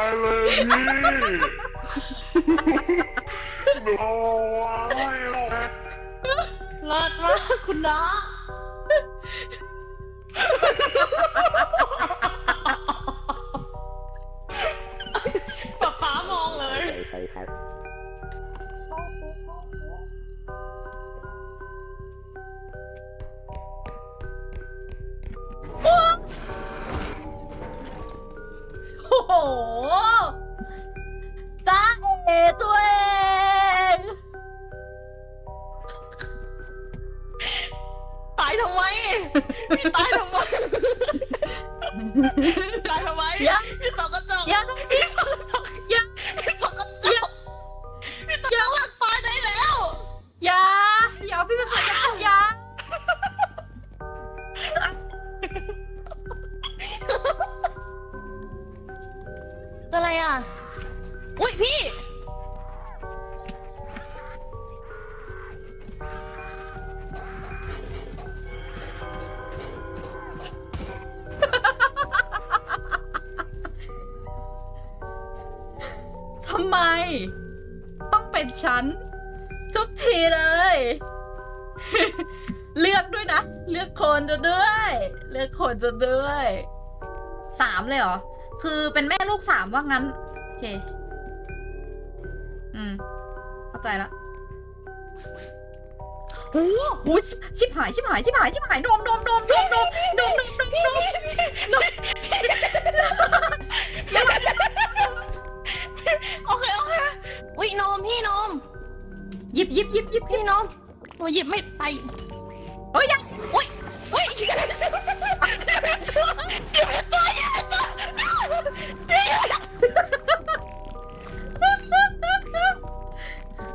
ายเลยพี่หนูวายหรอ รอดมากคุณน้อง โหจ้าเอตัวเอง ตายทำไม ตายทำไม ตายทำไมย่า อะไรอะ อุ้ยพี่ ทำไม ต้องเป็นฉันทุกทีเลย เลือกด้วยนะ เลือกคนจะด้วย เลือกคนจะด้วย สามเลยเหรอ คือเป็นแม่ลูกสามว่างั้น โอเค อืม เข้าใจแล้วโอ้โหชิบหาย ชิบหาย ชิบหาย ชิบหายโดมโดมโดมโดมโดมโดมโดมโดมโดมโดมโอเค โอเคอุ้ยนมพี่นมหยิบหยิบหยิบหยิบพี่นมโอ้หยิบไม่ไปโอ้ยยังโอ้ยโอ้ย